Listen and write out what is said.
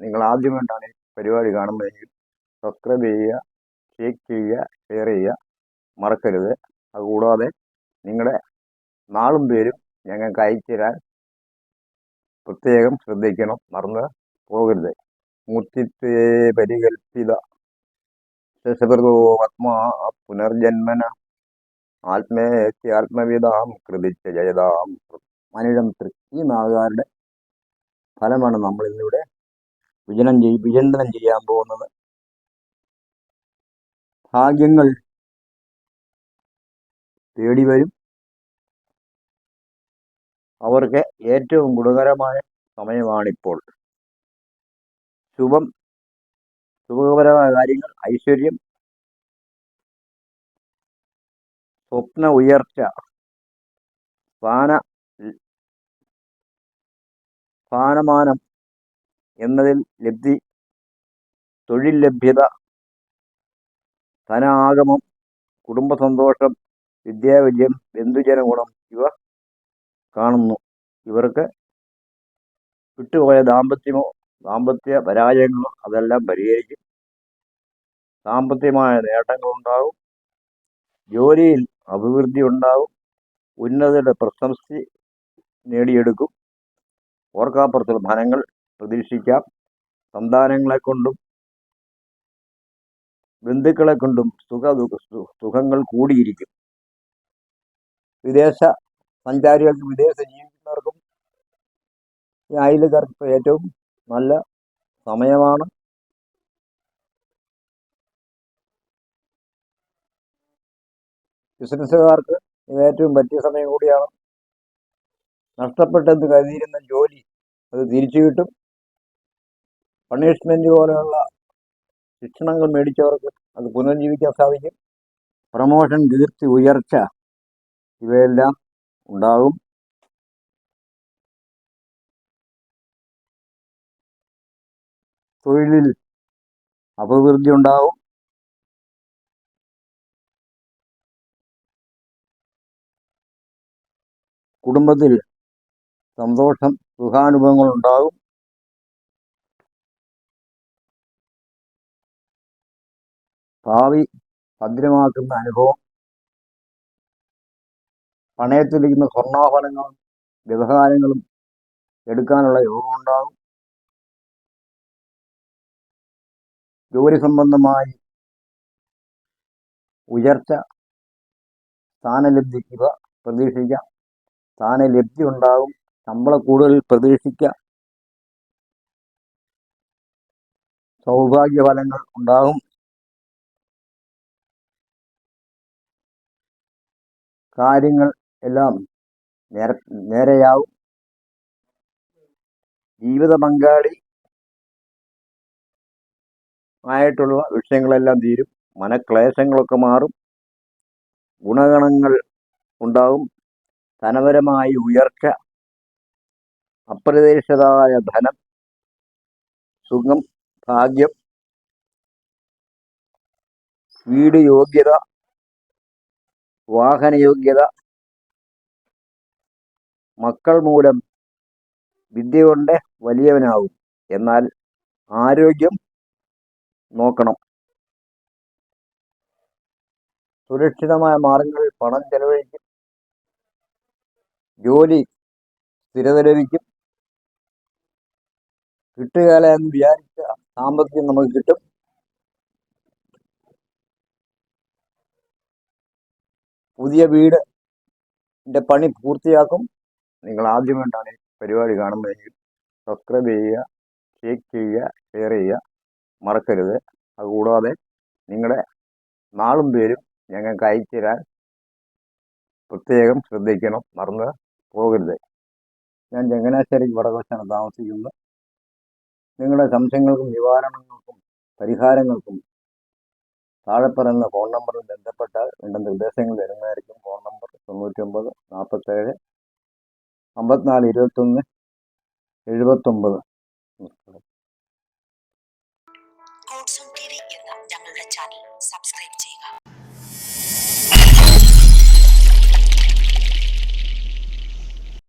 നിങ്ങൾ ആദ്യമായിട്ടാണ് പരിപാടി കാണുന്നതെങ്കിൽ സബ്സ്ക്രൈബ് ചെയ്യുക ഷെയർ ചെയ്യുക ഷെയർ ചെയ്യുക മറക്കരുത്. അതുകൂടാതെ നിങ്ങളുടെ നാളും പേരും ഞങ്ങൾക്ക് അയച്ചു തരാൻ പ്രത്യേകം ശ്രദ്ധിക്കണം. മറന്ന് പോകരുത്. മൂർത്തിത്വേ പരികൽപ്പിത ശശഭൃതോ ആത്മാ പുനർജന്മന ആത്മേത്തി ആത്മവിതാം കൃതിച്ച ജയതാം. മനുഷ്യൻ തൃപ്തി നാഗാരുടെ ഫലമാണ് നമ്മൾ ഇന്നിവിടെ വിജനം ചെയ് വിചിന്തനം ചെയ്യാൻ പോകുന്നത്. ഭാഗ്യങ്ങൾ തേടി വരും. അവർക്ക് ഏറ്റവും ഗുണകരമായ സമയമാണിപ്പോൾ. ശുഭം ശുഭകരമായ കാര്യങ്ങൾ ഐശ്വര്യം സ്വപ്ന ഉയർച്ച സ്ഥാന സ്ഥാനമാനം എന്നതിൽ ലബ്ധി തൊഴിൽ ലഭ്യത ധനാഗമം കുടുംബ സന്തോഷം വിദ്യാവിജയം ബന്ധുജന ഗുണം ഇവ കാണുന്നു. ഇവർക്ക് വിട്ടുപോയ ദാമ്പത്യമോ ദാമ്പത്യ പരാജയങ്ങളോ അതെല്ലാം പരിഹരിക്കും സാമ്പത്തികമായ നേട്ടങ്ങളുണ്ടാകും ജോലിയിൽ അഭിവൃദ്ധി ഉണ്ടാകും. ഉന്നതരുടെ പ്രശംസി നേടിയെടുക്കും. ഓർക്കാപ്പുറത്തുള്ള ഫലങ്ങൾ പ്രതീക്ഷിക്കാം. സന്താനങ്ങളെ കൊണ്ടും ബന്ധുക്കളെ കൊണ്ടും സുഖ സുഖങ്ങൾ കൂടിയിരിക്കും. വിദേശ സഞ്ചാരികൾക്ക് വിദേശ ജീവിക്കുന്നവർക്കും ഈ അയലുകാർക്ക് ഏറ്റവും നല്ല സമയമാണ്. ബിസിനസ്സുകാർക്ക് ഏറ്റവും പറ്റിയ സമയം കൂടിയാണ്. നഷ്ടപ്പെട്ടെന്ന് കരുതിയിരുന്ന ജോലി അത് തിരിച്ചു കിട്ടും. പണിഷ്മെന്റ് പോലെയുള്ള ശിക്ഷണങ്ങൾ മേടിച്ചവർക്ക് അത് പുനർജീവിക്കാൻ സാധിക്കും. പ്രമോഷൻ കീർത്തി ഉയർച്ച ഇവയെല്ലാം ഉണ്ടാകും. തൊഴിലിൽ അഭിവൃദ്ധി ഉണ്ടാവും കുടുംബത്തിൽ സന്തോഷം സുഖാനുഭവങ്ങൾ ഉണ്ടാകും. ഭാവി ഭദ്രമാക്കുന്ന അനുഭവം. പണയത്തിലിരിക്കുന്ന സ്വർണാഭരണങ്ങളും വ്യവഹാരങ്ങളും എടുക്കാനുള്ള യോഗം ഉണ്ടാകും. ജോലി സംബന്ധമായി ഉയർച്ച സ്ഥാനലബ്ധി ഇവ പ്രതീക്ഷിക്കാം. സ്ഥാനലബ്ധി ഉണ്ടാകും. ശമ്പള കൂടുതൽ പ്രതീക്ഷിക്കാം. സൗഭാഗ്യഫലങ്ങൾ ഉണ്ടാകും. കാര്യങ്ങൾ എല്ലാം നേര നേരെയാവും. ജീവിത പങ്കാളി ആയിട്ടുള്ള വിഷയങ്ങളെല്ലാം തീരും. മനക്ലേശങ്ങളൊക്കെ മാറും. ഗുണഗണങ്ങൾ ഉണ്ടാകും ധനപരമായി ഉയർച്ച അപ്രതീക്ഷിതമായ ധനം സുഖം ഭാഗ്യം വീട് യോഗ്യത വാഹന യോഗ്യത മക്കൾ മൂലം വിദ്യ കൊണ്ട് വലിയവനാകും. എന്നാൽ ആരോഗ്യം നോക്കണം. സുരക്ഷിതമായ മാർഗങ്ങളിൽ പണം ചെലവഴിക്കും. ജോലി സ്ഥിരത ലഭിക്കും. കിട്ടുകയില്ല എന്ന് വിചാരിച്ച സാമ്പത്തികം നമുക്ക് കിട്ടും. പുതിയ വീട് പണി പൂർത്തിയാക്കും. നിങ്ങൾ ആദ്യമായിട്ടാണ് ഈ പരിപാടി കാണുന്നതെങ്കിൽ സബ്സ്ക്രൈബ് ചെയ്യുക ലൈക്ക് ചെയ്യുക ഷെയർ ചെയ്യുക. മറക്കരുത്. അതുകൂടാതെ നിങ്ങളുടെ നാളും പേരും ഞങ്ങൾക്ക് അയച്ചു തരാൻ പ്രത്യേകം ശ്രദ്ധിക്കണം. മറന്ന് പോകരുത്. ഞാൻ ചങ്ങനാശ്ശേരിക്ക് വടകോശാണ് താമസിക്കുന്നത്. നിങ്ങളുടെ സംശയങ്ങൾക്കും നിവാരണങ്ങൾക്കും പരിഹാരങ്ങൾക്കും താഴെ പറയുന്ന ഫോൺ നമ്പറിൽ ബന്ധപ്പെട്ടാൽ വേണ്ട നിർദ്ദേശങ്ങൾ തരുന്നതായിരിക്കും ഫോൺ നമ്പർ തൊണ്ണൂറ്റൊമ്പത് നാൽപ്പത്തേഴ് അമ്പത്തിനാല് ഇരുപത്തൊന്ന് എഴുപത്തൊമ്പത്. സബ്സ്ക്രൈബ് ചെയ്യുക.